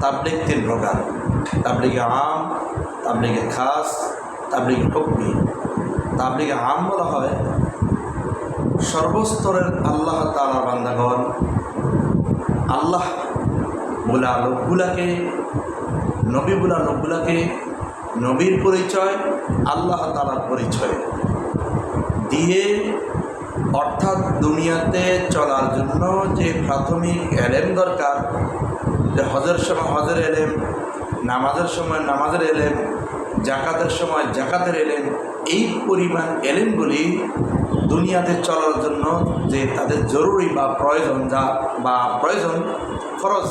তাবলিগ তিন প্রকার। তাবলিগে আম, তাবলিগে খাস, তাবলিগে হুকমি তাবলিগে আম বলা হয় সর্বস্তরের আল্লাহ তালা বান্দাগণ। আল্লাহ বোলা লোকগুলাকে, নবী বলা লোকগুলাকে নবীর পরিচয়, আল্লাহ তালার পরিচয়। দিয়ে অর্থাৎ দুনিয়াতে চলার জন্য যে প্রাথমিক এলেম দরকার যে হজের সময় হজের এলেম, নামাজের সময় নামাজের এলেম, জাকাতের সময় জাকাতের এলেম, এই পরিমাণ এলেমগুলি দুনিয়াতে চলার জন্য যে তাদের জরুরি বা প্রয়োজন যা বা প্রয়োজন খরচ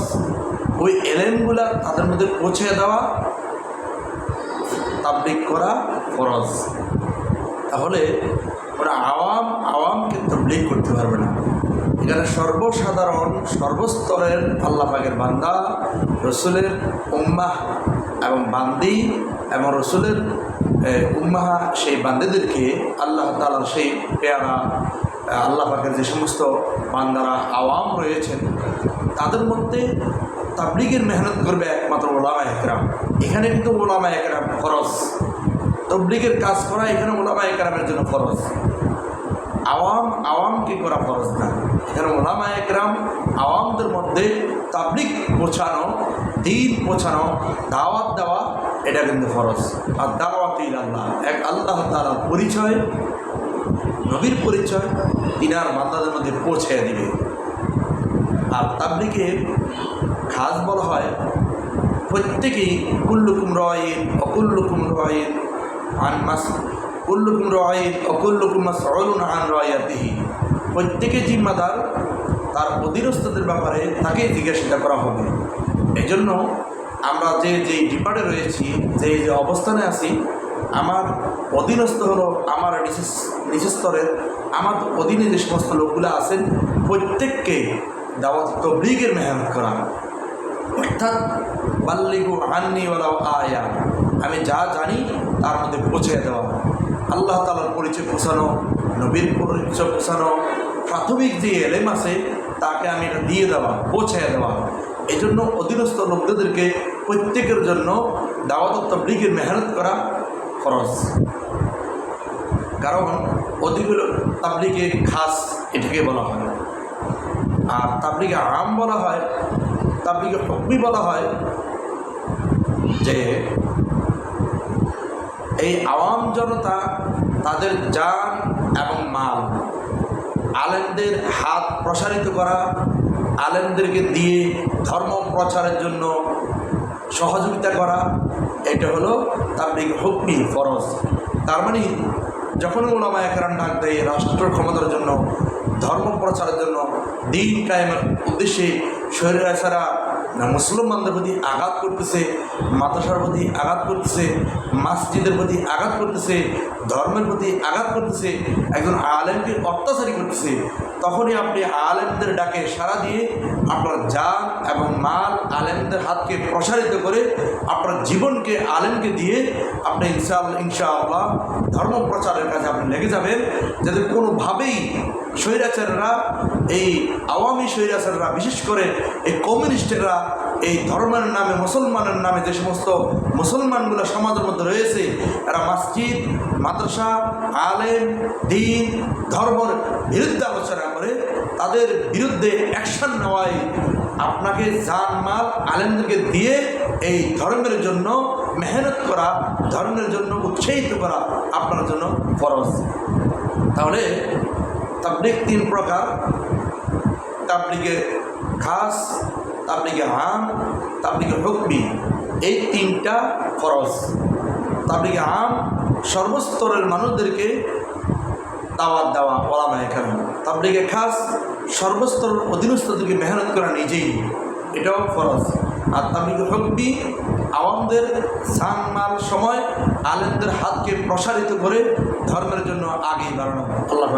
ওই এলেমগুলা তাদের মধ্যে পৌঁছে দেওয়া তাবলিক করা ফরজ। তাহলে ওরা আওয়াম, আওয়ামকে তবলিগ করতে পারবে না। এখানে সর্বসাধারণ, সর্বস্তরের আল্লাহ পাকের বান্দা, রসুলের উম্মাহ এবং বান্দি এবং রসুলের উম্মাহা সেই বান্দিদেরকে আল্লাহ তালার সেই পেয়ারা আল্লাহ পাকের যে সমস্ত বান্দারা আওয়াম রয়েছেন, তাদের মধ্যে তাবলিগের মেহনত করবে একমাত্র ওলামা একরাম। এখানে কিন্তু ওলামা একরাম খরচ তবলিগের কাজ করা এখানে ওলামা একরামের জন্য খরচ আওয়াম, আওয়ামকে করা ফরজ না। এখানে ওলামা একরাম আওয়ামদের মধ্যে তাবলিক পৌঁছানো, দিন পৌঁছানো, দাওয়াত দেওয়া, এটা কিন্তু ফরজ। আর দাওয়াত আল্লাহ এক আল্লাহ তালার পরিচয়, নবীর পরিচয় তিনার বান্দাদের মধ্যে পৌঁছে দিবে। আর তাবলিকে খাস বলা হয়, প্রত্যেকেই কুল্লুকুম রয়েন অকুল্লুকুম রয়েন আন কুল্লুকুম রয়েন অকুল্লুকুম মাসউলুন আন রয়াতিহি। প্রত্যেকে জিম্মাদার, তার অধীনস্থদের ব্যাপারে তাকে জিজ্ঞাসা করা হবে। এই জন্য আমরা যে যে ডিপার্টে রয়েছি, যে যে অবস্থানে আছি, আমার অধীনস্থ হলো আমার নিচের স্তরের, আমার অধীনে যে সমস্ত লোকগুলো আছেন, প্রত্যেককে দাওয়াত তবলিগের মেহনত করা। অর্থাৎ, বাল্লিগু আন্নিওয়ালা আয়া। আমি যা জানি, তার মধ্যে পৌঁছে দেওয়া। আল্লাহ তালার পরিচয় পৌঁছানো নবীর পরিচয় পৌঁছানো প্রাথমিক যে এলেম আছে, তাকে আমি এটা দিয়ে দেওয়া পৌঁছে দেওয়া। এই জন্য অধীনস্থ লোকদেরকে প্রত্যেকের জন্য দাওয়াত তবলিগের মেহনত করা খরচ কারণ অধিগুলো তাবলিগে খাস এটাকে বলা হয়। আর তাবলিগে আম বলা হয়, তাবলিগে হকমি বলা হয় যে এই আওয়াম জনতা তাদের যান এবং মাল, আলেমদের হাত প্রসারিত করা, আলেমদেরকে দিয়ে ধর্ম প্রচারের জন্য সহযোগিতা করা, এটা হলো তার তাবলিগ হকমি ফরজ। তার মানে যখন ওলামা একরাম ডাক দেয় রাষ্ট্র ক্ষমতার জন্য, ধর্ম প্রচারের জন্য, দিন কায়েমের উদ্দেশ্যে শরীর ছাড়া মুসলমানদের প্রতি আঘাত করতেছে, মাদ্রাসার প্রতি আঘাত করতেছে, মসজিদের প্রতি আঘাত করতেছে, ধর্মের প্রতি আঘাত করতেছে, একজন আলেমকে অত্যাচারী করতেছে, তখনই আপনি আলেমদের ডাকে সাড়া দিয়ে আপনার যান এবং মাল আলেমদের হাতকে প্রসারিত করে আপনার জীবনকে আলেমকে দিয়ে আপনি ইনশাল, ইনশাআল্লাহ ধর্ম প্রচারের কাজে আপনি লেগে যাবেন, যাতে কোনোভাবেই স্বৈরাচাররা, এই আওয়ামী স্বৈরাচাররা, বিশেষ করে এই কমিউনিস্টেরা এই ধর্মের নামে, মুসলমানের নামে যে সমস্ত মুসলমানগুলো সমাজের মধ্যে রয়েছে, এরা মসজিদ, মাদ্রাসা, আলেম, দিন, ধর্মের বিরুদ্ধে আলোচনা করে, তাদের বিরুদ্ধে অ্যাকশন নেওয়ায় আপনাকে জান মাল আলেমদেরকে দিয়ে এই ধর্মের জন্য মেহনত করা, ধর্মের জন্য উৎসাহিত করা আপনার জন্য ফরজ। তাহলে তাবলিগ তিন প্রকার। তাবলিগে খাস তাবলিগে আম তাবলিগে হুকমি? এই তিনটা ফরজ। তাবলিগে আম সর্বস্তরের মানুষদেরকে দাওয়াত দেওয়া এখানে তাবলিগে খাস? সর্বস্তর অধীনস্থদেরকে মেহনত করা নিজেই। এটাও ফরজ। আর তাবলিগে হকবি আওয়ামদের সান মাল সময় আলেমদের হাতকে প্রসারিত করে ধর্মের জন্য আগেই বাড়ানো। আল্লাহ